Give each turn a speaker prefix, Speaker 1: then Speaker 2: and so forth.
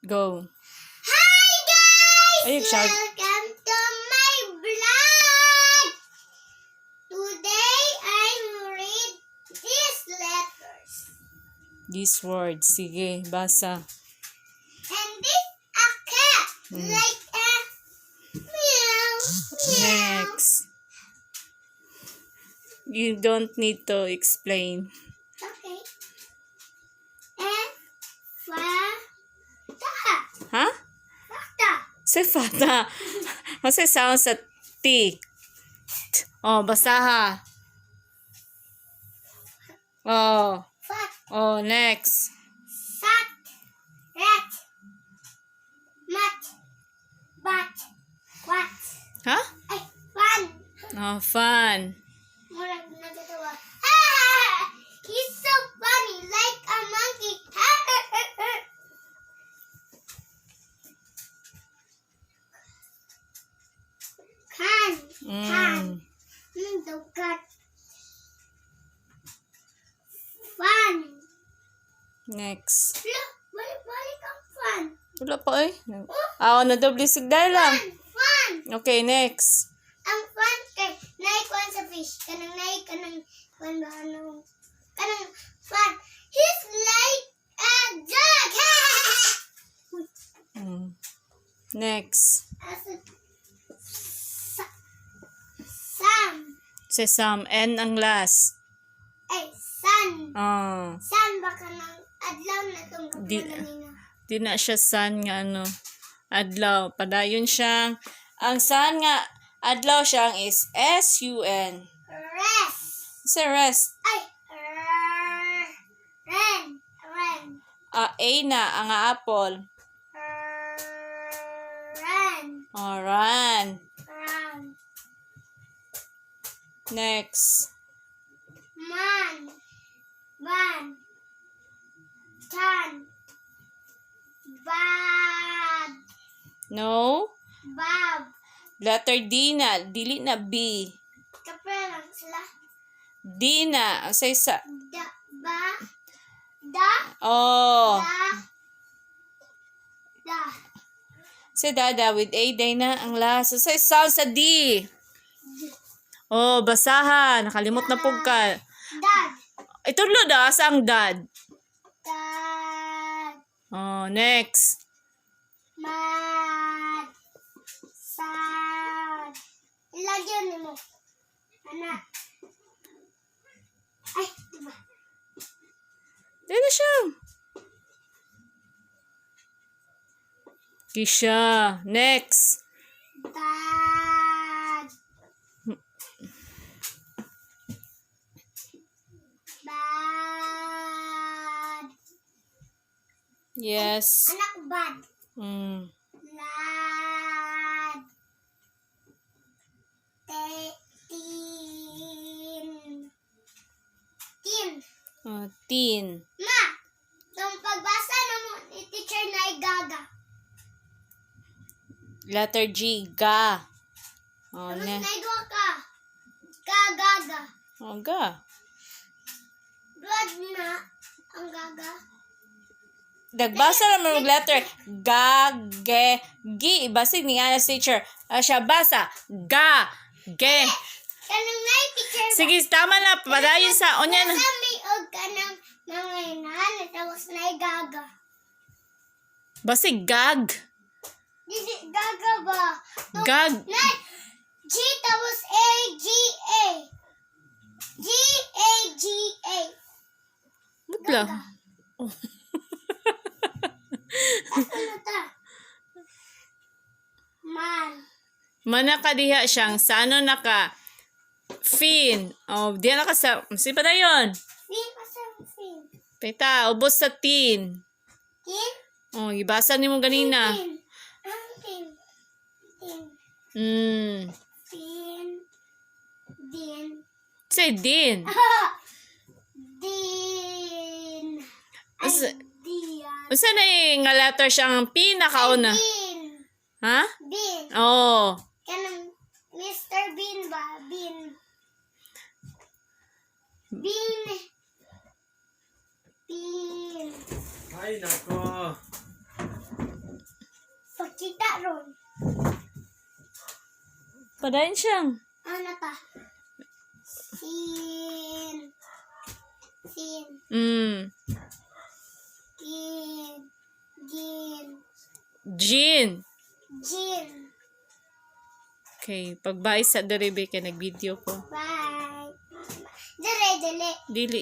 Speaker 1: Go.
Speaker 2: Hi guys!
Speaker 1: Ayun siya.
Speaker 2: Welcome to my vlog! Today I'm read these letters.
Speaker 1: These words. Sige, basa.
Speaker 2: And this a cat.
Speaker 1: Hmm.
Speaker 2: Like a meow. Meow.
Speaker 1: Next. You don't need to explain.
Speaker 2: Okay. And fata.
Speaker 1: Ha?
Speaker 2: Fata.
Speaker 1: Say fata. Kasi sound sa T. Oh, basaha. Oh.
Speaker 2: Fat.
Speaker 1: Oh, next.
Speaker 2: Sat. Rat. Mat. Bat. What?
Speaker 1: Ha?
Speaker 2: Ay, fun.
Speaker 1: Oh, fun. Mm.
Speaker 2: Hmm, dugat. Fun.
Speaker 1: Next.
Speaker 2: Look, balik-balik ang fun.
Speaker 1: Wala pa eh. Ah, oh, nadoble sigday lang.
Speaker 2: Fun. Fun.
Speaker 1: Okay, next.
Speaker 2: Ang fun kay naik kwan sa fish. Kanang naik kanang kwan ba ano. Kanang fun. He's like a dog.
Speaker 1: Mm. Next.
Speaker 2: As a sa- Sam.
Speaker 1: Si Sam. N ang last.
Speaker 2: Ay, sun.
Speaker 1: Oh.
Speaker 2: Sun ba ka ng adlaw na itong
Speaker 1: Di- Di na siya sun nga ano. Adlaw. Padayon siyang. Ang sun nga. Adlaw siyang is S-U-N.
Speaker 2: Rest.
Speaker 1: Sa rest.
Speaker 2: Ay, ren. Ren.
Speaker 1: Ah, A na ang apple.
Speaker 2: Ren.
Speaker 1: Oh, Next.
Speaker 2: Man. Ban. Tan. Bad.
Speaker 1: No.
Speaker 2: Bab.
Speaker 1: Letter D na. Dili na B.
Speaker 2: Kapelang sila.
Speaker 1: D na. Ang sa isa.
Speaker 2: Da. Ba. Da.
Speaker 1: Oh.
Speaker 2: Da. Da.
Speaker 1: Si Dada with A day na ang last. Sa sound sa D. Oh, basahan. Nakalimot na po ka.
Speaker 2: Dad.
Speaker 1: Ito lo da. Asa ang dad?
Speaker 2: Dad.
Speaker 1: Oh, next.
Speaker 2: Mad. Sad. Ilagyan mo. Anak. Ay, diba?
Speaker 1: Di na siya. Kisha. Next.
Speaker 2: Dad. Bad.
Speaker 1: Yes.
Speaker 2: Anak bad.
Speaker 1: Mm.
Speaker 2: Lad. Te, tin. Tin.
Speaker 1: Oh, teen.
Speaker 2: Ma, yung pagbasa mo ni teacher na igaga.
Speaker 1: Letter G. Ga. Oh,
Speaker 2: Tapos
Speaker 1: ne.
Speaker 2: na igwa ka. Gagaga.
Speaker 1: Oh, ga.
Speaker 2: Blood na ang gaga.
Speaker 1: Nagbasa naman ng letter. Ga, ge, gi. Ibasig ni na teacher. Ah, siya basa. Ga, ge.
Speaker 2: Kanang na teacher?
Speaker 1: Sige, tama na. Padayon sa, onya na.
Speaker 2: May og ka ng mga inahan tapos na igaga.
Speaker 1: Basig, gag.
Speaker 2: Dili gaga ba?
Speaker 1: Gag.
Speaker 2: Na, G tapos A, G, A. G, A, G, A.
Speaker 1: Butla.
Speaker 2: Ano ta? Man.
Speaker 1: Mana ka diha siyang sa ano na ka. Fin. Oh, diya na ka sa, si pa na yun.
Speaker 2: Fin pa sa fin.
Speaker 1: Pita, ubos sa tin.
Speaker 2: Tin?
Speaker 1: Oh, ibasa ni mo ganina.
Speaker 2: Tin. Tin. Tin.
Speaker 1: Hmm.
Speaker 2: Tin. Din.
Speaker 1: Say din.
Speaker 2: Din.
Speaker 1: Unsa na eh, nga letter siyang pinakauna?
Speaker 2: Bin.
Speaker 1: Ha?
Speaker 2: Bin.
Speaker 1: Oh.
Speaker 2: Kanang Mr. Bean ba? Bean. Bean. Bean.
Speaker 3: Ay, nako.
Speaker 2: ron.
Speaker 1: Padayon siyang.
Speaker 2: Ano ta? Sin. Sin.
Speaker 1: Mm.
Speaker 2: Gin. Gin.
Speaker 1: Jean.
Speaker 2: Gin.
Speaker 1: Okay, pagbay sa deribe kay nag-video ko.
Speaker 2: Bye. Dire, dili.
Speaker 1: Dili